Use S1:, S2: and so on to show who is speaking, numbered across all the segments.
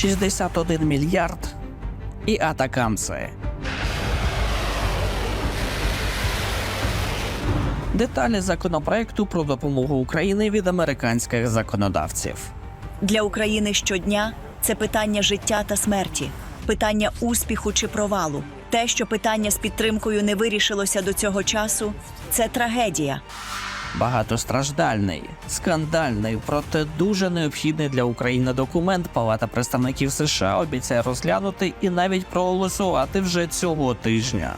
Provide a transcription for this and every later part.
S1: 61 мільярд і атакамси. Деталі законопроекту про допомогу Україні від американських законодавців.
S2: Для України щодня це питання життя та смерті, питання успіху чи провалу. Те, що питання з підтримкою не вирішилося до цього часу, це трагедія.
S1: Багатостраждальний, скандальний, проте дуже необхідний для України документ Палата представників США обіцяє розглянути і навіть проголосувати вже цього тижня.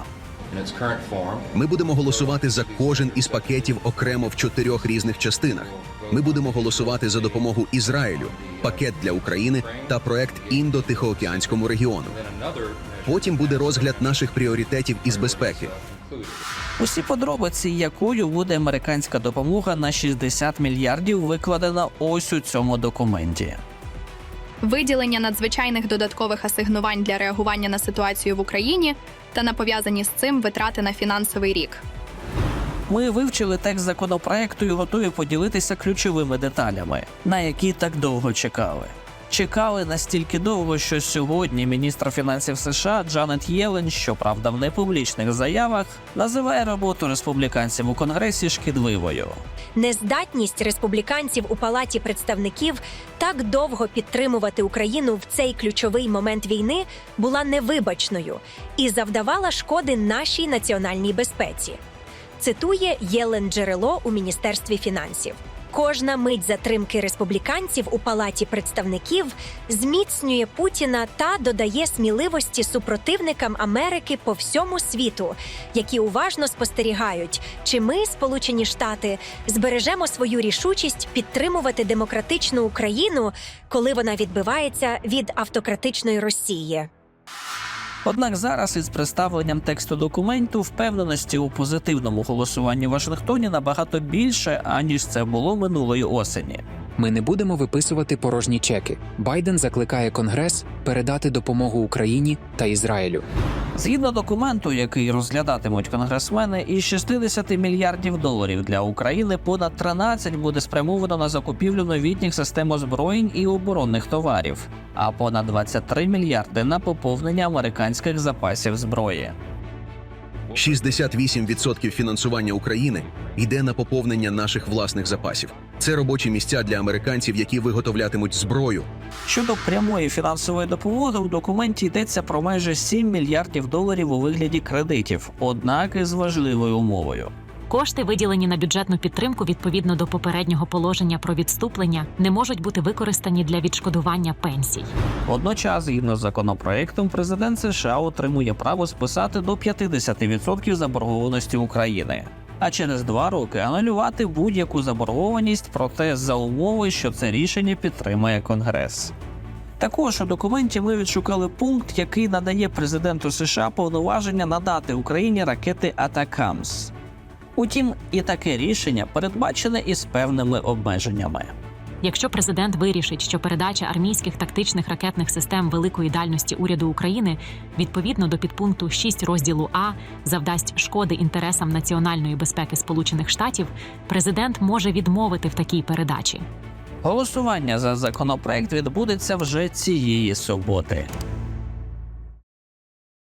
S3: Ми будемо голосувати за кожен із пакетів окремо в чотирьох різних частинах. Ми будемо голосувати за допомогу Ізраїлю, пакет для України та проект індо-тихоокеанському регіону. Потім буде розгляд наших пріоритетів із безпеки.
S1: Усі подробиці, якою буде американська допомога на 60 мільярдів, викладена ось у цьому документі.
S4: виділення надзвичайних додаткових асигнувань для реагування на ситуацію в Україні та на пов'язані з цим витрати на фінансовий рік.
S1: Ми вивчили текст законопроекту і готові поділитися ключовими деталями, на які так довго чекали. Чекали настільки довго, що сьогодні міністр фінансів США Джанет Єлен, щоправда, в непублічних заявах, називає роботу республіканців у конгресі шкідливою.
S5: Нездатність республіканців у палаті представників так довго підтримувати Україну в цей ключовий момент війни була невибачною і завдавала шкоди нашій національній безпеці. Цитує Єлен Джерело у міністерстві фінансів. Кожна мить затримки республіканців у палаті представників зміцнює Путіна та додає сміливості супротивникам Америки по всьому світу, які уважно спостерігають, чи ми, Сполучені Штати, збережемо свою рішучість підтримувати демократичну Україну, коли вона відбивається від автократичної Росії.
S1: Однак зараз із представленням тексту документу впевненості у позитивному голосуванні в Вашингтоні набагато більше, аніж це було минулої осені.
S6: Ми не будемо виписувати порожні чеки. Байден закликає Конгрес передати допомогу Україні та Ізраїлю.
S1: Згідно документу, який розглядатимуть конгресмени, із 60 мільярдів доларів для України понад 13 буде спрямовано на закупівлю новітніх систем озброєнь і оборонних товарів, а понад 23 мільярди на поповнення американських запасів зброї.
S3: 68% фінансування України йде на поповнення наших власних запасів. Це робочі місця для американців, які виготовлятимуть зброю.
S1: Щодо прямої фінансової допомоги, у документі йдеться про майже 7 мільярдів доларів у вигляді кредитів, однак із важливою умовою.
S7: Кошти, виділені на бюджетну підтримку відповідно до попереднього положення про відступлення, не можуть бути використані для відшкодування пенсій.
S1: Водночас, згідно з законопроектом, президент США отримує право списати до 50% заборгованості України, а через два роки анулювати будь-яку заборгованість, проте за умови, що це рішення підтримає Конгрес. Також у документі ми відшукали пункт, який надає президенту США повноваження надати Україні ракети Атакамс. Утім, і таке рішення передбачене із певними обмеженнями.
S7: Якщо президент вирішить, що передача армійських тактичних ракетних систем великої дальності уряду України відповідно до підпункту 6 розділу А завдасть шкоди інтересам національної безпеки Сполучених Штатів, президент може відмовити в такій передачі.
S1: Голосування за законопроект відбудеться вже цієї суботи.